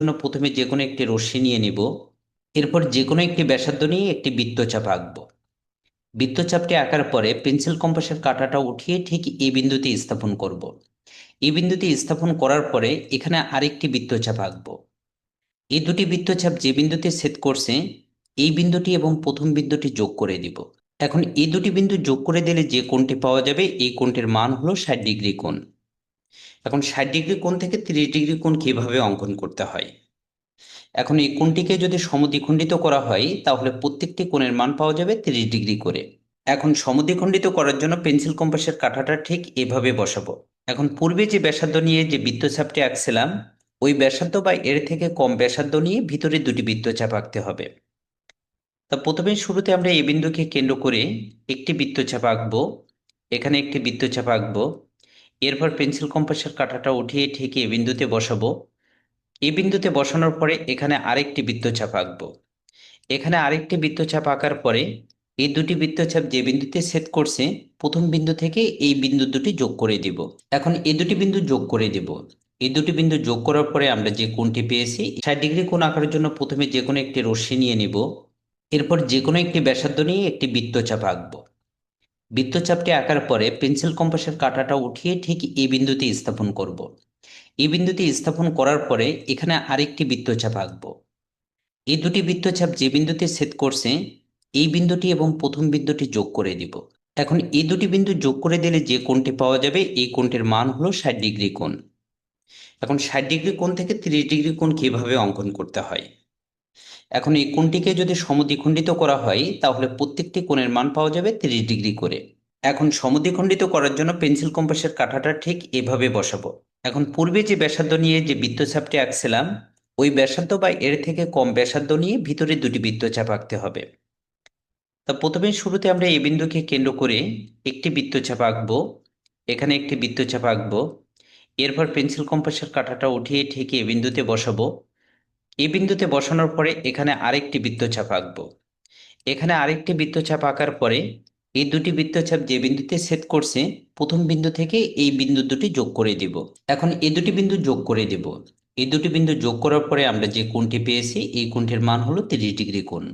জন্য প্রথমে যে কোনো একটি রশ্মি নিয়ে নিব। এরপর যে কোনো একটি ব্যাসার্ধ নিয়ে একটি বৃত্তচাপ আঁকবো বৃত্তচাপটি আঁকার পরে পেন্সিল কম্পাসের কাঁটাটা উঠিয়ে ঠিক এই বিন্দুতে স্থাপন করব। এই বিন্দুতে স্থাপন করার পরে এখানে আরেকটি বৃত্তচাপ আঁকবো। এই দুটি বৃত্তচাপ যে বিন্দুতে ছেদ করছে, এই বিন্দুটি এবং প্রথম বিন্দুটি যোগ করে দিব। এখন এই দুটি বিন্দু যোগ করে দিলে যে কোণটি পাওয়া যাবে, এই কোণটির মান হলো ষাট ডিগ্রি কোণ। এখন ষাট ডিগ্রি কোণ থেকে তিরিশ ডিগ্রি কোণ কীভাবে অঙ্কন করতে হয়? এখন এই কোণটিকে যদি সমদ্বিখণ্ডিত করা হয়, তাহলে প্রত্যেকটি কোণের মান পাওয়া যাবে তিরিশ ডিগ্রি করে। এখন সমদ্বিখণ্ডিত করার জন্য পেন্সিল কম্পাসের কাঁটাটা ঠিক এভাবে বসাবো। এখন পূর্বে যে ব্যাসার্ধ নিয়ে যে বৃত্তচাপটি আঁকছিলাম, ওই ব্যাসার্ধ বা এর থেকে কম ব্যাসার্ধ নিয়ে ভিতরে দুটি বৃত্তচাপ আঁকতে হবে। তা প্রথমে শুরুতে আমরা এই বিন্দুকে কেন্দ্র করে একটি বৃত্তচাপ আঁকবো। এখানে একটি বৃত্তচাপ আঁকবো। এরপর পেন্সিল কম্পাসের কাঁটাটা উঠিয়ে ঠিক বিন্দুতে বসাবো। এই বিন্দুতে বসানোর পরে এখানে আরেকটি বৃত্তচাপ আঁকবো। এখানে আরেকটি বৃত্তচাপ আঁকার পরে এই দুটি বৃত্তচাপ যে বিন্দুতে ছেদ করছে, প্রথম বিন্দু থেকে এই বিন্দু দুটি যোগ করে দিব। এখন এই দুটি বিন্দু যোগ করে দিব। এই দুটি বিন্দু যোগ করার পরে আমরা যে কোণটি পেয়েছি, ষাট ডিগ্রি কোণ আঁকার জন্য প্রথমে যে কোনো একটি রশ্মি নিয়ে নিব। এরপর যে কোনো একটি ব্যাসার্ধ নিয়ে একটি বৃত্তচাপ আঁকবো। বৃত্তচাপটি আঁকার পরে পেন্সিল কম্পাসের কাঁটাটা উঠিয়ে ঠিক এই বিন্দুতে স্থাপন করব। এই বিন্দুতে স্থাপন করার পরে এখানে আরেকটি বৃত্তচাপ আঁকবো। এই দুটি বৃত্তচাপ যে বিন্দুতে ছেদ করছে, এই বিন্দুটি এবং প্রথম বিন্দুটি যোগ করে দিব। এখন এই দুটি বিন্দু যোগ করে দিলে যে কোণটি পাওয়া যাবে, এই কোণটির মান হলো ষাট ডিগ্রি কোণ। এখন ষাট ডিগ্রি কোণ থেকে তিরিশ ডিগ্রি কোণ কীভাবে অঙ্কন করতে হয়? এখন এই কোণটিকে যদি সমদ্বিখণ্ডিত করা হয়, তাহলে প্রত্যেকটি কোণের মান পাওয়া যাবে তিরিশ ডিগ্রি করে। এখন সমদ্বিখণ্ডিত করার জন্য পেন্সিল কম্পাসের কাঁটাটা ঠিক এভাবে বসাবো। এখন পূর্বে যে ব্যাসার্ধ নিয়ে যে বৃত্তচাপটি আঁকছিলাম, ওই ব্যাসার্ধ বা এর থেকে কম ব্যাসার্ধ নিয়ে ভিতরে দুটি বৃত্তচাপ আঁকতে হবে। তা প্রথমে শুরুতে আমরা এই বিন্দুকে কেন্দ্র করে একটি বৃত্তচাপ আঁকবো, এখানে একটি বৃত্তচাপ আঁকবো। এরপর পেন্সিল কম্পাসের কাঁটাটা উঠিয়ে ঠিক এই বিন্দুতে বসাবো। এই বিন্দুতে বসানোর পরে এখানে আরেকটি বৃত্তচাপ আঁকব। এখানে আরেকটি বৃত্তচাপ আঁকার পরে এই দুটি বৃত্তচাপ যে বিন্দুতে ছেদ করছে, প্রথম বিন্দু থেকে এই বিন্দু দুটি যোগ করে দিব। এখন এই দুটি বিন্দু যোগ করে দিব। এই দুটি বিন্দু যোগ করার পরে আমরা যে কোণটি পেয়েছি, এই কোণটির মান হলো তিরিশ ডিগ্রি কোণ।